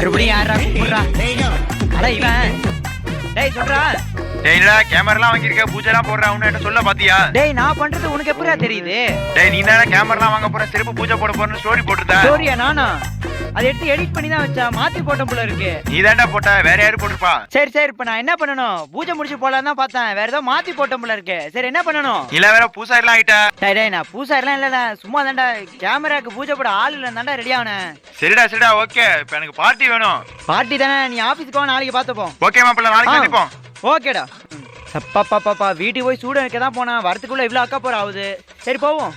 மறுபடியும் யாரா கூப்பிடுறா அட இவன் டேய் சொல்றா டேய்டா கேமராலாம் வாங்கியிருக்க? பூஜைலாம் போடுற என்ன சொல்ல பாத்தியா? டேய் நான் பண்றது உனக்கு எப்படிடா தெரியுது? டேய் நீ தானே கேமராலாம் வாங்க போற? செருப்பு பூஜை போட போறன்னு ஸ்டோரி போட்டுருந்த. ஸ்டோரியா நானா? அதை எடுத்து எடிட் பண்ணி தான் வச்சா மாத்தி போட்ட போல இருக்கு. நீ தான்டா போட்ட வேற யாரு போட்டிருப்பா? சரி சரி இப்ப நான் என்ன பண்ணணும்? பூஜை முடிச்சு போலாம் தான் பார்த்தேன். வேற ஏதோ மாத்தி போட்ட போல இருக்கு. சரி என்ன பண்ணணும்? இல்ல வேற பூசாரிலாம் ஆயிட்ட. டேய் டேய் நான் பூசாரிலாம் இல்லடா. சும்மா தான்டா. கேமராக்கு பூஜை போட ஆள் இல்ல தான்டா ரெடி ஆனேன். சரிடா சரிடா ஓகே இப்ப எனக்கு பார்ட்டி வேணும். பார்ட்டி தானே? நீ ஆபீஸ்க்கு வா நாளைக்கு பார்த்துப்போம். ஓகே மாப்பிள்ள நாளைக்கு ஆ. ஓகேடா. சப்பா பாப்பா வீட்டுக்கு போய் சூடு வைக்க தான் போனா வரத்துக்குள்ள இவ்வளோ அக்கா போற ஆகுது சரி போவோம்.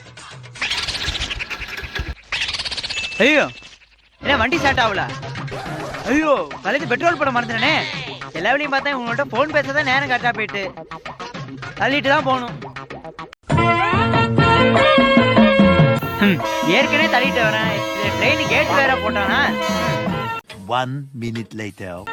ஐயோ. என்ன வண்டி ஸ்டார்ட் ஆகல? ஐயோ கலைக்கு பெட்ரோல் போட மறந்துட்டேனே. எல்லா வேலையும் பார்த்தா உங்கள்கிட்ட ஃபோன் பேச தான் நேரம் கரெக்டாக போயிட்டு. தள்ளிட்டு தான் போகணும். ம், ஏற்கனவே தள்ளிட்டு வரேன். ட்ரெயின் கேட் வேற போட்டானா? ஒன் மினிட் லைட்டர்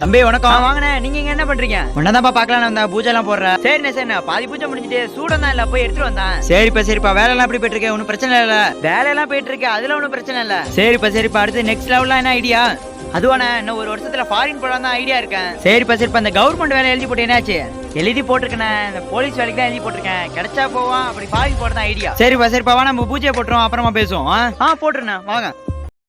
தம்பி வணக்கம். வாங்கண்ணே. நீங்க இங்க என்ன பண்றீங்க? உன்னதான்ப்பா பார்க்கலாம் வந்தா பூஜை எல்லாம் போடுறேன் சரிண்ணே சரிண்ணே. பாதி பூஜை முடிஞ்சிட்டு சூடம் தான் இல்ல போய் எடுத்துட்டு வந்தேன். சரிப்பா சரிப்பா. வேலை எல்லாம் எப்படி போயிட்டு இருக்கு? ஒன்றும் பிரச்சனை இல்ல. வேலை எல்லாம் போயிட்டு இருக்கு. அதுல ஒன்றும் பிரச்சனை இல்ல. சரிப்பா சரிப்பா. அடுத்து நெக்ஸ்ட் லெவல்லாம் என்ன ஐடியா அதுவானே இன்னும் ஒரு வருஷத்துல ஃபாரின் போலாம் தான் ஐடியா இருக்கேன். சரிப்பா சரிப்பா. இந்த கவர்மெண்ட் வேலை எழுதி போட்டு என்னாச்சு? எழுதி போட்டிருக்கேன் இந்த போலீஸ் வேலைக்கு தான் எழுதி போட்டிருக்கேன். கிடைச்சா போவான். அப்படி ஃபாரின் போட தான் ஐடியா சரிப்பா சரிப்பா. வா நம்ம பூஜையை போட்டுரும் அப்புறமா பேசுவோம்? ஆ போட்டுருண்ணே. வாங்க.